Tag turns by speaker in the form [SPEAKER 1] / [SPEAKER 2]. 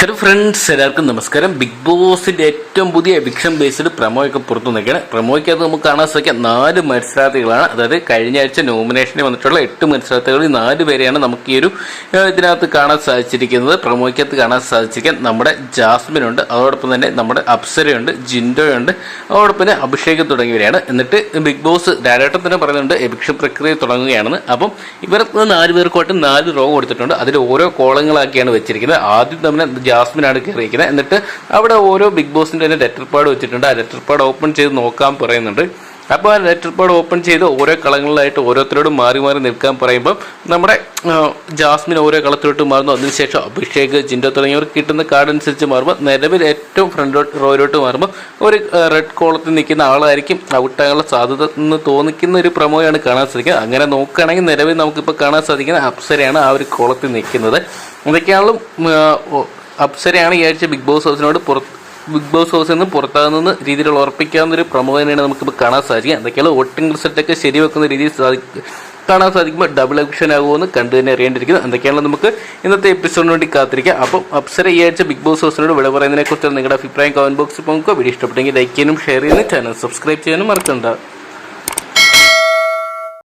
[SPEAKER 1] Hello friends എല്ലാവർക്കും നമസ്കാരം. Big ബോസിന്റെ ഏറ്റവും പുതിയ എവിക്ഷൻ ബേസ്ഡ് പ്രമോ ഒക്കെ പുറത്തു നിൽക്കുകയാണ് പ്രമോയ്ക്കകത്ത് നമുക്ക് കാണാൻ സാധിക്കാം. നാല് മത്സരാർത്ഥികളാണ്. അതായത് കഴിഞ്ഞ ആഴ്ച നോമിനേഷനിൽ വന്നിട്ടുള്ള എട്ട് മത്സരാർത്ഥികളിൽ നാല് പേരെയാണ് നമുക്ക് ഈ ഒരു ഇതിനകത്ത് കാണാൻ സാധിച്ചിരിക്കുന്നത്. പ്രമോയ്ക്കകത്ത് കാണാൻ സാധിച്ചിരിക്കാൻ നമ്മുടെ ജാസ്മിൻ ഉണ്ട്. അതോടൊപ്പം തന്നെ നമ്മുടെ അപ്സരയുണ്ട് ജിൻഡോയുണ്ട് അതോടൊപ്പം തന്നെ അഭിഷേക് തുടങ്ങിയവരെയാണ്. എന്നിട്ട് ബിഗ് ബോസ് ഡയറക്ടർ തന്നെ പറയുന്നുണ്ട് എവിക്ഷൻ പ്രക്രിയ തുടങ്ങുകയാണെന്ന്. അപ്പം ഇവർക്ക് നാല് പേർക്കുമായിട്ട് നാല് റോ കൊടുത്തിട്ടുണ്ട്. അതിൽ ഓരോ കോളങ്ങളാക്കിയാണ് വെച്ചിരിക്കുന്നത്. ആദ്യം തന്നെ ജാസ്മിനാണ് കയറിയിരിക്കുന്നത്. എന്നിട്ട് അവിടെ ഓരോ ബിഗ് ബോസിന്റെ തന്നെ ലെറ്റർ പാഡ് വെച്ചിട്ടുണ്ട്. ആ ലെറ്റർ പാഡ് ഓപ്പൺ ചെയ്ത് നോക്കാൻ പറയുന്നുണ്ട്. അപ്പോൾ ആ ലെറ്റർ പാഡ് ഓപ്പൺ ചെയ്ത് ഓരോ കളങ്ങളിലായിട്ട് ഓരോരുത്തരോടും മാറി മാറി നിൽക്കാൻ പറയുമ്പോൾ നമ്മുടെ ജാസ്മിൻ ഓരോ കളത്തിലോട്ട് മാറുന്നു. അതിനുശേഷം അഭിഷേക് ജിൻഡോ തുടങ്ങിയവർ കിട്ടുന്ന കാർഡ് അനുസരിച്ച് മാറുമ്പോൾ നിലവിൽ ഏറ്റവും ഫ്രണ്ട് റോയിലോട്ട് മാറുമ്പോൾ ഒരു റെഡ് കോളത്തിൽ നിൽക്കുന്ന ആളായിരിക്കും ഔട്ടാകാനുള്ള സാധ്യത എന്ന് തോന്നിക്കുന്ന ഒരു പ്രമോയാണ് കാണാൻ സാധിക്കുക അങ്ങനെ നോക്കുകയാണെങ്കിൽ നിലവിൽ നമുക്കിപ്പോൾ കാണാൻ സാധിക്കുന്ന അപ്സരയാണ് ആ ഒരു കോളത്തിൽ നിൽക്കുന്നത്. ഓ, അപ്സരയാണ് ഈ ആഴ്ച ബിഗ് ബോസ് ഹൗസിനോട് പുറത്ത് ബിഗ് ബോസ് ഹൗസിൽ നിന്ന് പുറത്താകുന്ന രീതിയിലുള്ള ഉറപ്പിക്കാവുന്ന ഒരു പ്രമോ തന്നെയാണ് നമുക്കിപ്പോൾ കാണാൻ സാധിക്കുക. എന്തൊക്കെയാണ് വോട്ടിംഗ് റിസൾട്ടൊക്കെ ശരിവെക്കുന്ന രീതിയിൽ സാധിക്കും കാണാൻ സാധിക്കുമ്പോൾ ഡബിൾ ഓപ്ഷൻ ആകുമെന്ന് കണ്ടു തന്നെ അറിയേണ്ടിയിരിക്കുന്നു. എന്തൊക്കെയാണ് നമുക്ക് ഇന്നത്തെ എപ്പിസോഡിന് വേണ്ടി കാത്തിരിക്കാം അപ്പം അപ്സര ഈ ആഴ്ച ബിഗ് ബോസ് ഹൗസിനോട് വിള പറയുന്നതിനെ കുറിച്ച് നിങ്ങളുടെ അഭിപ്രായം കമന്റ് ബോക്സിൽ പോകുക വീഡിയോ ഇഷ്ടപ്പെട്ടെങ്കിൽ ലൈക്ക് ചെയ്യാനും ഷെയർ ചെയ്യാനും ചാനൽ സബ്സ്ക്രൈബ് ചെയ്യാനും മറക്കണ്ട.